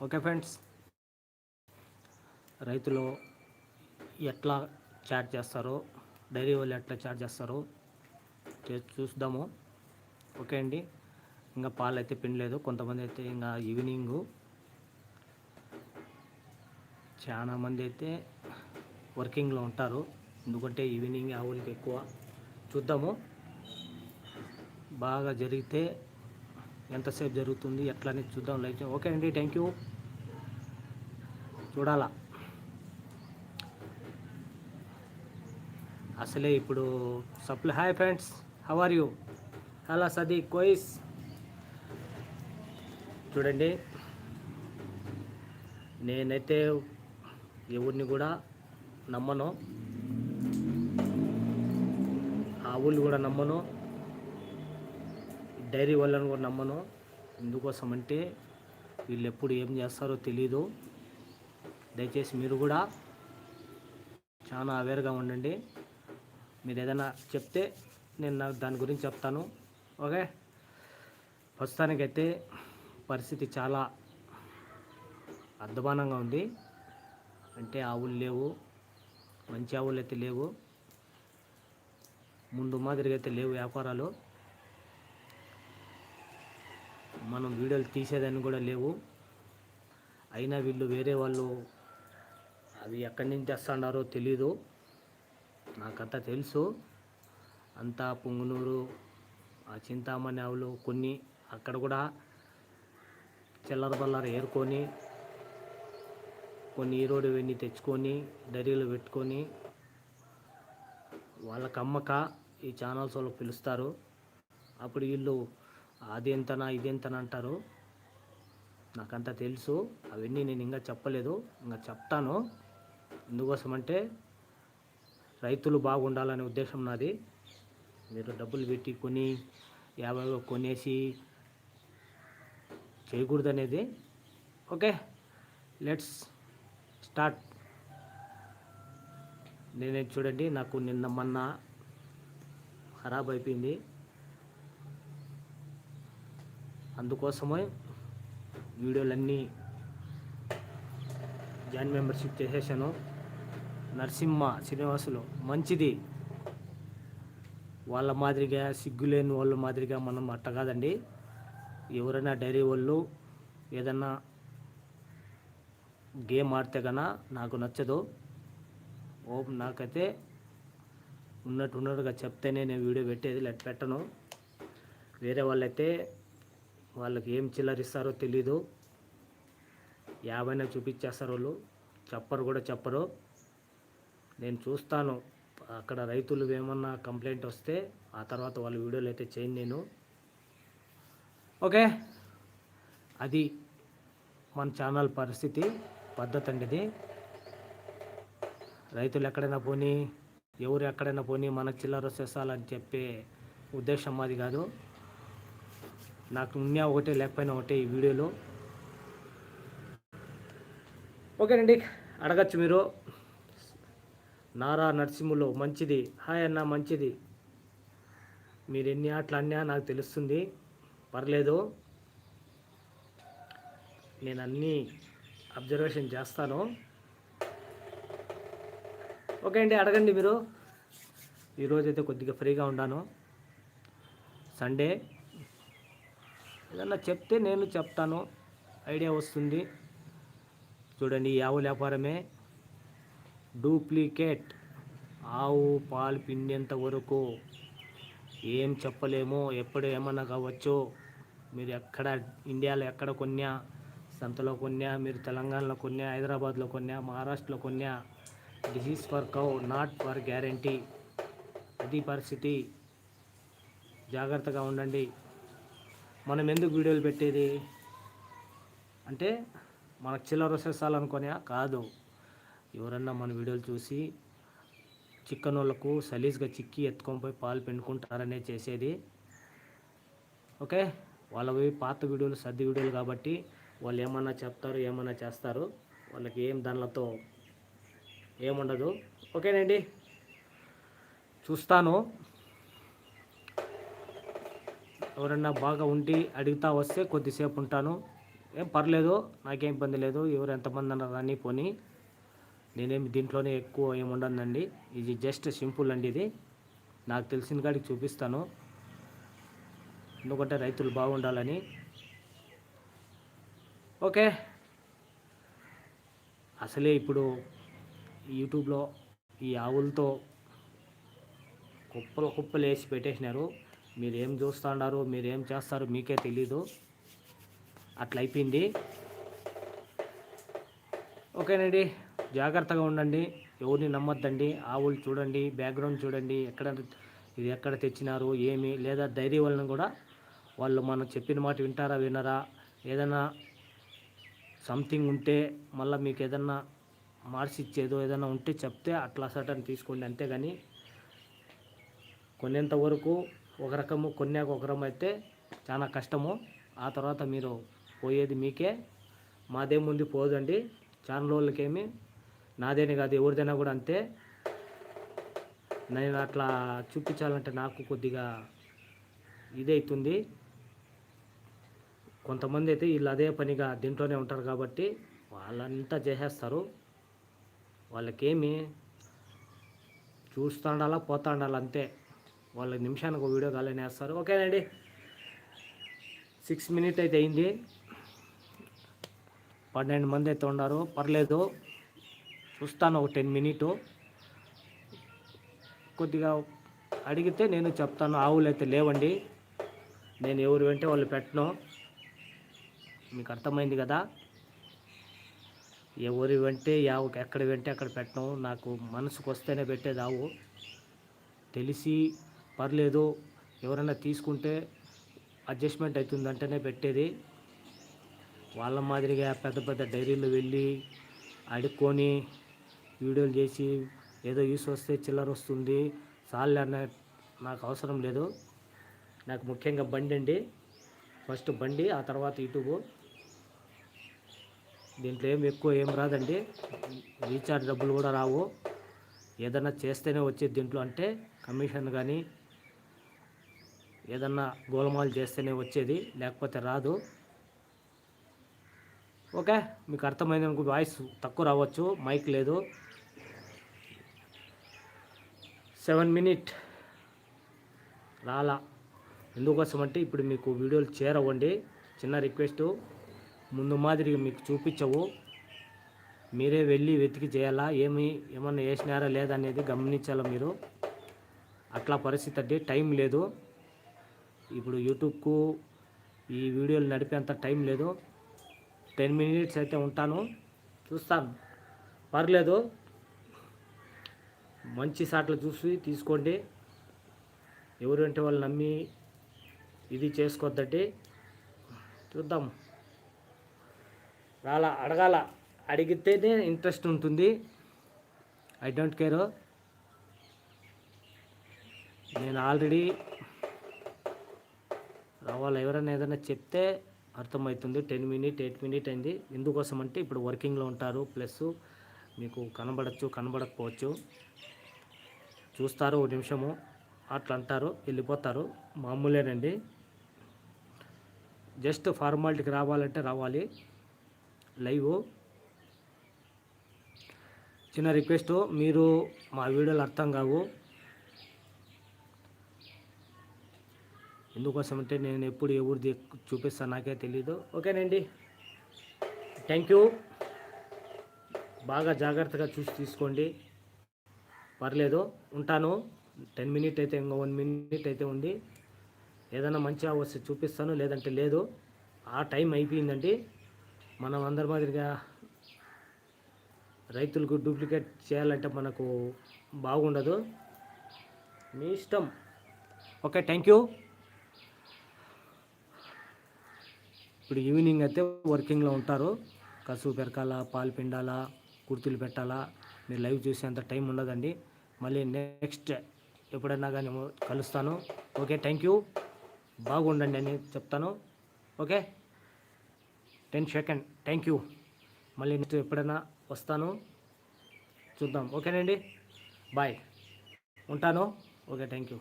Okay friends. రైతులు ఎట్లా chat చేస్తారో డైరీ వాళ్ళు ఎట్లా చాట్ చేస్తారో చూద్దాము. ఓకే అండి. ఇంకా పాలు అయితే పిండలేదు. కొంతమంది అయితే ఇంకా ఈవినింగు చాలా మంది అయితే వర్కింగ్లో ఉంటారు. ఎందుకంటే ఈవినింగ్ ఆవులకి ఎక్కువ. చూద్దాము. బాగా జరిగితే ఎంతసేపు జరుగుతుంది ఎట్లా అనేది చూద్దాం లైక్ ఓకే అండి థ్యాంక్ యూ చూడాలా? అసలే ఇప్పుడు supply hi friends how are you hello సదీ కోయిస్ చూడండి. నేనైతే ఎవరిని కూడా నమ్మను. ఆ ఊళ్ళు కూడా నమ్మను. డైరీ వాళ్ళని కూడా నమ్మను. ఎందుకోసం అంటే వీళ్ళు ఎప్పుడు ఏం చేస్తారో తెలీదు. దయచేసి మీరు కూడా చాలా అవేర్గా ఉండండి. మీరు ఏదైనా చెప్తే నేను నాకు దాని గురించి చెప్తాను. ఓకే? ప్రస్తుతానికైతే పరిస్థితి చాలా అధ్వానంగా ఉంది. అంటే ఆవులు లేవు. మంచి ఆవులు అయితే లేవు. ముందు మాదిరిగా అయితే లేవు వ్యాపారాలు. మనం వీడియోలు తీసేదాన్ని కూడా లేవు. అయినా వీళ్ళు వేరే వాళ్ళు అవి ఎక్కడి నుంచి తెస్తాడారో తెలీదు. నాకంతా తెలుసు. అంతా పుంగునూరు ఆ చింతామణి ఆవులు కొన్ని అక్కడ కూడా చిల్లర బల్లర ఏరుకొని కొన్ని ఈరోడు వెన్ని తెచ్చుకొని డైరీలో పెట్టుకొని వాళ్ళకి అమ్మక ఈ ఛానల్స్ వాళ్ళు పిలుస్తారు. అప్పుడు వీళ్ళు అది ఎంతనా ఇది ఎంతనా అంటారు. నాకంతా తెలుసు. అవన్నీ నేను ఇంకా చెప్పలేదు. ఇంకా చెప్తాను. ఎందుకోసమంటే రైతులు బాగుండాలనే ఉద్దేశం నాది. మీరు డబ్బులు పెట్టి కొని యాభై కొనేసి చేయకూడదు అనేది ఓకే లెట్స్ స్టార్ట్. నేనే చూడండి నాకు నిన్న మొన్న ఖరాబ్ అయిపోయింది. అందుకోసమే వీడియోలన్నీ జాయిన్ మెంబర్షిప్ చేసేసాను. నరసింహ శ్రీనివాసులు మంచిది. వాళ్ళ మాదిరిగా సిగ్గులేని వాళ్ళ మాదిరిగా మనం అట్ట కాదండి. ఎవరైనా డైరీ వాళ్ళు ఏదన్నా గేమ్ ఆడితే కన్నా నాకు నచ్చదు. ఓ నాకైతే ఉన్నట్టు ఉన్నట్టుగా చెప్తేనే నేను వీడియో పెట్టేది లేక పెట్టను. వేరే వాళ్ళైతే వాళ్ళకి ఏం చిల్లరిస్తారో తెలీదు. యాభైనా చూపించేస్తారు వాళ్ళు. చెప్పరు కూడా చెప్పరు. నేను చూస్తాను. అక్కడ రైతులు ఏమన్నా కంప్లైంట్ వస్తే ఆ తర్వాత వాళ్ళ వీడియోలు అయితే చేయను నేను. ఓకే? అది మన ఛానల్ పరిస్థితి పద్ధతి అండి ఇది. రైతులు ఎక్కడైనా పోనీ ఎవరు ఎక్కడైనా పోనీ మనకు చిల్లర వచ్చేసాలని చెప్పే ఉద్దేశం మాది కాదు. నాకు ఉన్నా ఒకటే లేకపోయినా ఒకటే ఈ వీడియోలో. ఓకేనండి అడగచ్చు మీరు. నారా నరసింహులు మంచిది. హాయ్ అన్న మంచిది. మీరు ఎన్ని ఆటలు అన్నా నాకు తెలుస్తుంది. పర్లేదు. నేను అన్నీ అబ్జర్వేషన్ చేస్తాను. ఓకే అండి అడగండి మీరు. ఈరోజైతే కొద్దిగా ఫ్రీగా ఉన్నాను. సండే. ఏదన్నా చెప్తే నేను చెప్తాను. ఐడియా వస్తుంది. చూడండి ఈ ఆవు వ్యాపారమే. డూప్లికేట్ ఆవు పాలు పిండేంత వరకు ఏం చెప్పలేము ఎప్పుడు ఏమన్నా కావచ్చు మీరు ఎక్కడ ఇండియాలో ఎక్కడ కొన్నా సంతలో కొన్నా మీరు తెలంగాణలో కొన్నా హైదరాబాద్లో కొన్నా మహారాష్ట్రలో కొన్నా disease for cow not for guarantee. అది పరిస్థితి. జాగ్రత్తగా ఉండండి. మనం ఎందుకు వీడియోలు పెట్టేది? అంటే మనకు చిల్లర వచ్చేసాలనుకోనే కాదు. ఎవరన్నా మన వీడియోలు చూసి చిక్కనోళ్ళకు వాళ్ళకు సలీజ్గా చిక్కి ఎత్తుకొని పోయి పాలు పెండుకుంటారనే చేసేది. ఓకే? వాళ్ళవి పాత వీడియోలు సర్ది వీడియోలు కాబట్టి వాళ్ళు ఏమన్నా చెప్తారు ఏమన్నా చేస్తారు. వాళ్ళకి ఏం దానిలతో ఏముండదు. ఓకేనండి? చూస్తాను. ఎవరన్నా బాగా ఉండి అడుగుతా వస్తే కొద్దిసేపు ఉంటాను ఏం పర్లేదు నాకేం ఇబ్బంది లేదు. ఎవరు ఎంతమంది అన్నారు రాని పోని. నేనేమి దీంట్లోనే ఎక్కువ ఏమి ఉండనండి. ఇది జస్ట్ సింపుల్ అండి ఇది. నాకు తెలిసిన కాడికి చూపిస్తాను. ఎందుకంటే రైతులు బాగుండాలని. ఓకే. అసలే ఇప్పుడు యూట్యూబ్లో ఈ ఆవులతో కుప్పలు కుప్పలు వేసి పెట్టేసినారు. మీరు ఏం చూస్తున్నారు మీరు ఏం చేస్తారు మీకే తెలీదు. అట్లా అయిపోయింది ఓకేనండి జాగ్రత్తగా ఉండండి. ఎవరిని నమ్మొద్దండి. ఆవులు చూడండి బ్యాక్గ్రౌండ్ చూడండి. ఎక్కడ ఇది ఎక్కడ తెచ్చినారు ఏమి లేదా డైరీ వాళ్ళని కూడా వాళ్ళు మనం చెప్పిన మాట వింటారా వినరా? ఏదైనా సంథింగ్ ఉంటే మళ్ళీ మీకు ఏదన్నా మార్చి ఇచ్చేదో ఏదైనా ఉంటే చెప్తే అట్లా సటన్ తీసుకోండి అంతేగాని కొనేంత వరకు ఒక రకము కొన్నాక ఒక రకం అయితే చాలా కష్టము. ఆ తర్వాత మీరు పోయేది మీకే. మాదేముంది పోదండి. ఛానల్ వాళ్ళకేమి నాదేనే కాదు ఎవరిదైనా కూడా అంతే. నేను అట్లా చూపించాలంటే నాకు కొద్దిగా ఇదైతుంది కొంతమంది అయితే వీళ్ళు అదే పనిగా దీంట్లోనే ఉంటారు కాబట్టి వాళ్ళంతా చేసేస్తారు. వాళ్ళకేమి చూస్తుండాలా పోతాండాలా అంతే. వాళ్ళ నిమిషానికి ఒక వీడియో కాలని వేస్తారు ఓకేనండి. సిక్స్ మినిట్ అయితే అయింది. పన్నెండు మంది అయితే ఉన్నారు. పర్లేదు. చూస్తాను ఒక టెన్ మినిట్. కొద్దిగా అడిగితే నేను చెప్తాను. ఆవులు అయితే లేవండి. నేను ఎవరు వెంటే వాళ్ళు పెట్టను. మీకు అర్థమైంది కదా? ఎవరి వెంటే యావు ఎక్కడ వెంటే అక్కడ పెట్టను. నాకు మనసుకు వస్తేనే పెట్టేది ఆవు. తెలిసి పర్లేదు ఎవరైనా తీసుకుంటే అడ్జస్ట్మెంట్ అవుతుందంటేనే పెట్టేది. వాళ్ళ మాదిరిగా పెద్ద పెద్ద డైరీలు వెళ్ళి అడుక్కొని వీడియోలు చేసి ఏదో యూస్ వస్తే చిల్లర వస్తుంది చాలే అన్న నాకు అవసరం లేదు. నాకు ముఖ్యంగా బండి అండి. ఫస్ట్ బండి ఆ తర్వాత యూట్యూబ్. దీంట్లో ఏం ఎక్కువ ఏం రాదండి. రీఛార్జ్ డబ్బులు కూడా రావు. ఏదైనా చేస్తేనే వచ్చేది దీంట్లో. అంటే కమిషన్ కానీ ఏదన్నా గోలమాలు చేస్తేనే వచ్చేది లేకపోతే రాదు. ఓకే మీకు అర్థమైంది అనుకో వాయిస్ తక్కువ రావచ్చు మైక్ లేదు. Seven minute. రాలా. ఎందుకోసం అంటే ఇప్పుడు మీకు వీడియోలు చేరవ్వండి చిన్న రిక్వెస్ట్ ముందు మాదిరిగా మీకు చూపించవు. మీరే వెళ్ళి వెతికి చేయాలా ఏమి ఏమన్నా వేసినారా లేదా అనేది గమనించాలా మీరు. అట్లా పరిస్థితి అంటే టైం లేదు. ఇప్పుడు యూట్యూబ్కు ఈ వీడియోలు నడిపేంత టైం లేదు. టెన్ మినిట్స్ అయితే ఉంటాను. చూస్తాను. పర్లేదు. మంచి సాట్లు చూసి తీసుకోండి. ఎవరు వాళ్ళు నమ్మి ఇది చేసుకోవద్దండి చూద్దాం. రాలా అడగాల. అడిగితేనే ఇంట్రెస్ట్ ఉంటుంది. I don't care. నేను ఆల్రెడీ రావాలి ఎవరైనా ఏదైనా చెప్తే అర్థమవుతుంది. టెన్ మినిట్ ఎయిట్ మినిట్ అయింది. ఎందుకోసం అంటే ఇప్పుడు వర్కింగ్లో ఉంటారు. ప్లస్ మీకు కనబడచ్చు కనబడకపోవచ్చు. చూస్తారు ఒక నిమిషము. అట్లా అంటారు వెళ్ళిపోతారు. మామూలేనండి. జస్ట్ ఫార్మాలిటీకి రావాలంటే రావాలి. లైవ్. చిన్న రిక్వెస్ట్ మీరు మా వీడియోలు అర్థం కావు. ఎందుకోసం అంటే నేను ఎప్పుడు ఎవరిది చూపిస్తాను నాకే తెలీదు. ఓకేనండి. థ్యాంక్ యూ బాగా జాగ్రత్తగా చూసి తీసుకోండి. పర్లేదు. ఉంటాను. టెన్ మినిట్ అయితే ఇంకా వన్ మినిట్ అయితే ఉంది. ఏదైనా మంచిగా వస్తే చూపిస్తాను లేదంటే లేదు. ఆ టైం అయిపోయిందండి. మనం అందరి మాదిరిగా రైతులకు డూప్లికేట్ చేయాలంటే మనకు బాగుండదు. మీ ఇష్టం. ఓకే థ్యాంక్ యూ ఇప్పుడు ఈవినింగ్ అయితే వర్కింగ్లో ఉంటారు. కసువు పెరకాలా పాలు పిండాలా కుర్తులు పెట్టాలా మీరు లైవ్ చూసేంత టైం ఉండదండి. మళ్ళీ నెక్స్ట్ ఎప్పుడైనా కానీ కలుస్తాను. Okay thank you. బాగుండండి అని చెప్తాను. Okay ten second. Thank you. మళ్ళీ నెక్స్ట్ ఎప్పుడైనా వస్తాను. చూద్దాం. ఓకేనండి. బాయ్. ఉంటాను. Okay thank you.